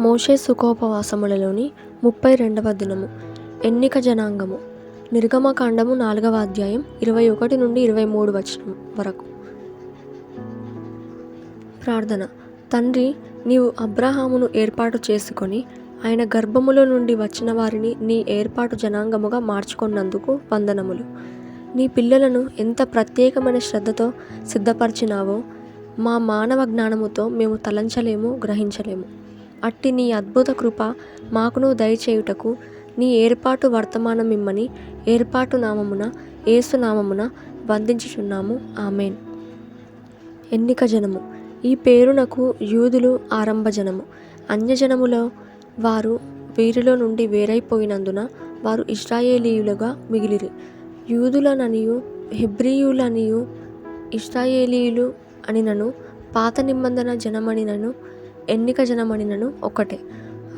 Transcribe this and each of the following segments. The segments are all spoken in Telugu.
మోషే సుఖోపవాసములలోని ముప్పై రెండవ దినము. ఎన్నిక జనాంగము. నిర్గమకాండము నాలుగవ అధ్యాయం ఇరవై ఒకటి నుండి ఇరవై మూడు వచనం వరకు. ప్రార్థన. తండ్రి నీవు అబ్రహామును ఏర్పాటు చేసుకొని ఆయన గర్భములో నుండి వచ్చిన వారిని నీ ఏర్పాటు జనాంగముగా మార్చుకున్నందుకు వందనములు. నీ పిల్లలను ఎంత ప్రత్యేకమైన శ్రద్ధతో సిద్ధపరిచినావో మా మానవ జ్ఞానముతో మేము తలంచలేము గ్రహించలేము. అట్టి నీ అద్భుత కృప మాకును దయచేయుటకు నీ ఏర్పాటు వర్తమానం ఇమ్మని ఏర్పాటు నామమున ఏసు నామమున వందించుచున్నాము. ఆమెన్. ఎన్నిక జనము. ఈ పేరునకు యూదులు ఆరంభ జనము. అన్యజనములో వారు వీరిలో నుండి వేరైపోయినందున వారు ఇస్రాయేలీయులుగా మిగిలిరి. యూదులననియు హెబ్రియులనియు ఇస్రాయేలీయులు అనినను పాత నిబంధన జనమనినను ఎన్నిక జనమనినను ఒకటే.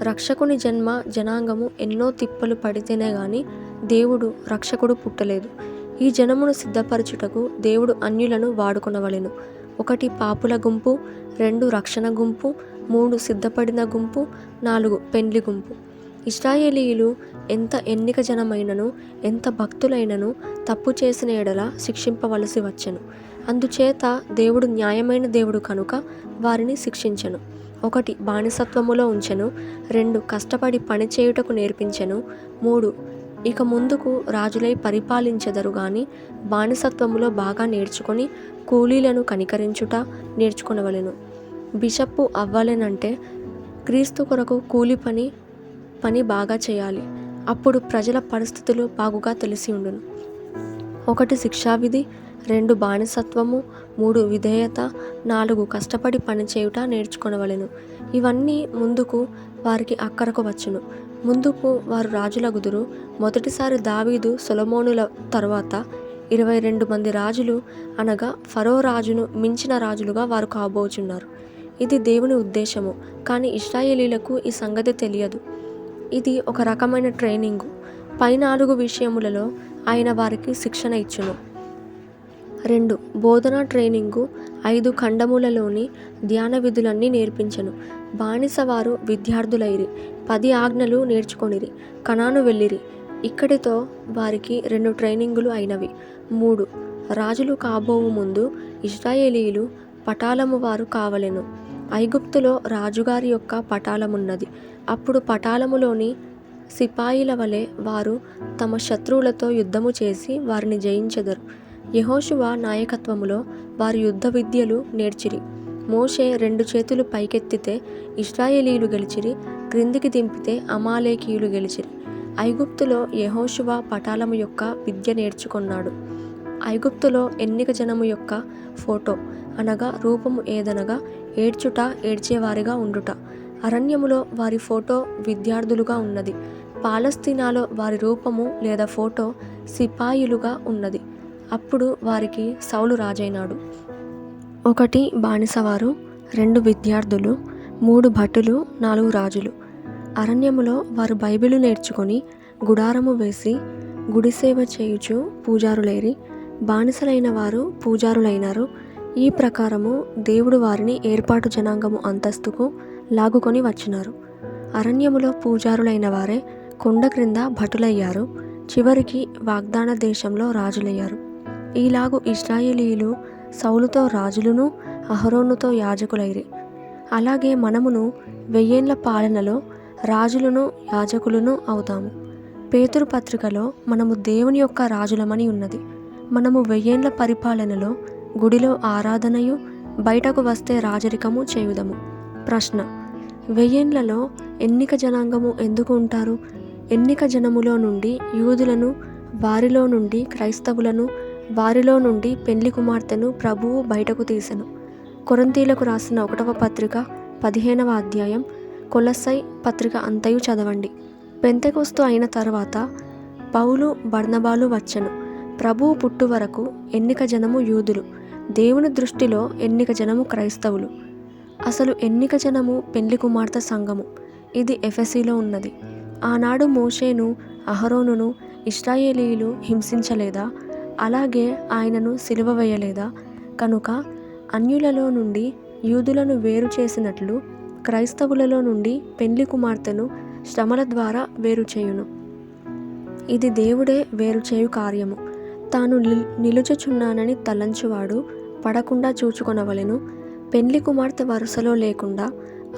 రక్షకుని జన్మ జనాంగము ఎన్నో తిప్పలు పడితేనే గాని దేవుడు రక్షకుడు పుట్టలేదు. ఈ జనమును సిద్ధపరచుటకు దేవుడు అన్యులను వాడుకొనవలెను. ఒకటి పాపుల గుంపు రెండు రక్షణ గుంపు మూడు సిద్ధపడిన గుంపు నాలుగు పెండ్లి గుంపు. ఇస్రాయేలీయులు ఎంత ఎన్నిక జనమైనను ఎంత భక్తులైనను తప్పు చేసిన ఎడల శిక్షింపవలసి వచ్చెను. అందుచేత దేవుడు న్యాయమైన దేవుడు కనుక వారిని శిక్షించెను. ఒకటి బానిసత్వములో ఉంచెను. రెండు కష్టపడి పని చేయుటకు నేర్పించెను. మూడు ఇక ముందుకు రాజులై పరిపాలించెదరు గాని బానిసత్వములో బాగా నేర్చుకొని కూలీలను కనికరించుట నేర్చుకొనవలెను. బిషప్పు అవ్వాలనంటే క్రీస్తు కొరకు కూలి పని పని బాగా చేయాలి. అప్పుడు ప్రజల పరిస్థితులు బాగుగా తెలిసి ఉండును. ఒకటి శిక్షావిధి. రెండు బానిసత్వము మూడు విధేయత నాలుగు కష్టపడి పనిచేయుట నేర్చుకొనవలెను. ఇవన్నీ ముందుకు వారికి అక్కరకు వచ్చును. ముందుకు వారు రాజులగుదురు. మొదటిసారి దావీదు సొలమోనుల తరువాత ఇరవై రెండు మంది రాజులు అనగా ఫరో రాజును మించిన రాజులుగా వారు కాబోచున్నారు. ఇది దేవుని ఉద్దేశము కానీ ఇస్రాయేలీలకు ఈ సంగతి తెలియదు. ఇది ఒక రకమైన ట్రైనింగు. పై నాలుగు విషయములలో ఆయన వారికి శిక్షణ ఇచ్చును. రెండు బోధనా ట్రైనింగు. ఐదు ఖండములలోని ధ్యాన విధులన్నీ నేర్పించను. బానిసవారు విద్యార్థులైరి. పది ఆజ్ఞలు నేర్చుకొనిరి. కణాను వెళ్ళిరి. ఇక్కడితో వారికి రెండు ట్రైనింగులు అయినవి. మూడు రాజులు కాబోవు ముందు ఇజ్రాయేలీలు పటాలము వారు కావలెను. ఐగుప్తులో రాజుగారి యొక్క పటాలమున్నది. అప్పుడు పటాలములోని సిపాయిల వలె వారు తమ శత్రువులతో యుద్ధము చేసి వారిని జయించెదరు. యహోషువ నాయకత్వములో వారి యుద్ధ విద్యలు నేర్చిరి. మోషే రెండు చేతులు పైకెత్తితే ఇస్రాయేలీలు గెలిచిరి క్రిందికి దింపితే అమాలేకీయులు గెలిచిరి. ఐగుప్తులో యహోషువ పటాలము యొక్క విద్య నేర్చుకున్నాడు. ఐగుప్తులో ఎన్నిక జనము యొక్క ఫోటో అనగా రూపము ఏదనగా ఏడ్చుట ఏడ్చేవారిగా ఉండుట. అరణ్యములో వారి ఫోటో విద్యార్థులుగా ఉన్నది. పాలస్తీనాలో వారి రూపము లేదా ఫోటో సిపాయిలుగా ఉన్నది. అప్పుడు వారికి సౌలు రాజైనాడు. ఒకటి బానిసవారు రెండు విద్యార్థులు మూడు భటులు నాలుగు రాజులు. అరణ్యములో వారు బైబిలు నేర్చుకొని గుడారము వేసి గుడి సేవ చేయుచు పూజారులేరి బానిసలైన వారు పూజారులైనారు. ఈ ప్రకారము దేవుడు వారిని ఏర్పాటు జనాంగము అంతస్తుకు లాగుకొని వచ్చినారు. అరణ్యములో పూజారులైన వారే కొండ క్రింద భటులయ్యారు. చివరికి వాగ్దాన దేశంలో రాజులయ్యారు. ఈలాగు ఇస్రాయేలీయులు సౌలుతో రాజులును అహరోనుతో యాజకులైరి. అలాగే మనమును వెయ్యేండ్ల పాలనలో రాజులను యాజకులను అవుతాము. పేతురు పత్రికలో మనము దేవుని యొక్క రాజులమని ఉన్నది. మనము వెయ్యేండ్ల పరిపాలనలో గుడిలో ఆరాధనయు బయటకు వస్తే రాజరికము చేయుదము. ప్రశ్న వెయ్యేండ్లలో ఎన్నిక జనాంగము ఎందుకు ఉంటారు? ఎన్నిక జనములో నుండి యూదులను వారిలో నుండి క్రైస్తవులను వారిలో నుండి పెండ్లి కుమార్తెను ప్రభువు బయటకు తీసెను. కొరంతీలకు రాసిన ఒకటవ పత్రిక పదిహేనవ అధ్యాయం కొలసై పత్రిక అంతయు చదవండి. పెంతెకొస్తు అయిన తర్వాత పౌలు బర్ణబాలు వచ్చెను. ప్రభువు పుట్టు వరకు ఎన్నిక జనము యూదులు. దేవుని దృష్టిలో ఎన్నిక జనము క్రైస్తవులు. అసలు ఎన్నిక జనము పెళ్ళి కుమార్తె సంఘము. ఇది ఎఫెసీలో ఉన్నది. ఆనాడు మోషేను అహరోనును ఇస్రాయేలీయులు హింసించలేదా? అలాగే ఆయనను సిలువ వేయలేదా? కనుక అన్యులలో నుండి యూదులను వేరు చేసినట్లు క్రైస్తవులలో నుండి పెండ్లి కుమార్తెను శ్రమల ద్వారా వేరు చేయును. ఇది దేవుడే వేరు చేయు కార్యము. తాను నిల్- నిలుచుచున్నానని తలంచువాడు పడకుండా చూచుకొనవలెను. పెండ్లి కుమార్తె వరుసలో లేకుండా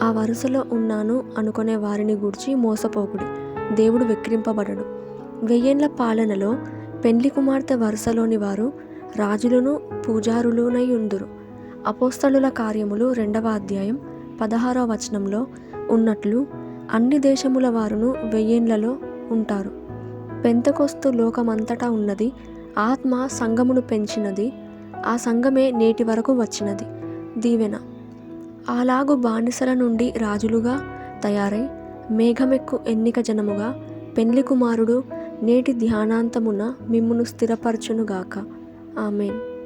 ఆ వరుసలో ఉన్నాను అనుకునే వారిని గూర్చి మోసపోకుడి. దేవుడు విక్రింపబడడు వెయ్యేళ్ళ పాలనలో పెండ్లి కుమార్తె వరుసలోని వారు రాజులను పూజారులునై ఉందురు. అపోస్తలుల కార్యములు రెండవ అధ్యాయం పదహారవ వచనంలో ఉన్నట్లు అన్ని దేశముల వారును వెయ్యేండ్లలో ఉంటారు. పెంతకొస్తు లోకమంతటా ఉన్నది ఆత్మ సంఘమును పెంచినది ఆ సంఘమే నేటి వరకు వచ్చినది. దీవెన. అలాగు బానిసల నుండి రాజులుగా తయారై మేఘమెక్కు ఎన్నిక జనముగా పెండ్లి కుమారుడు నేటి ధ్యానాంతమున మిమ్మును స్థిరపరచునుగాక. ఆమెన్.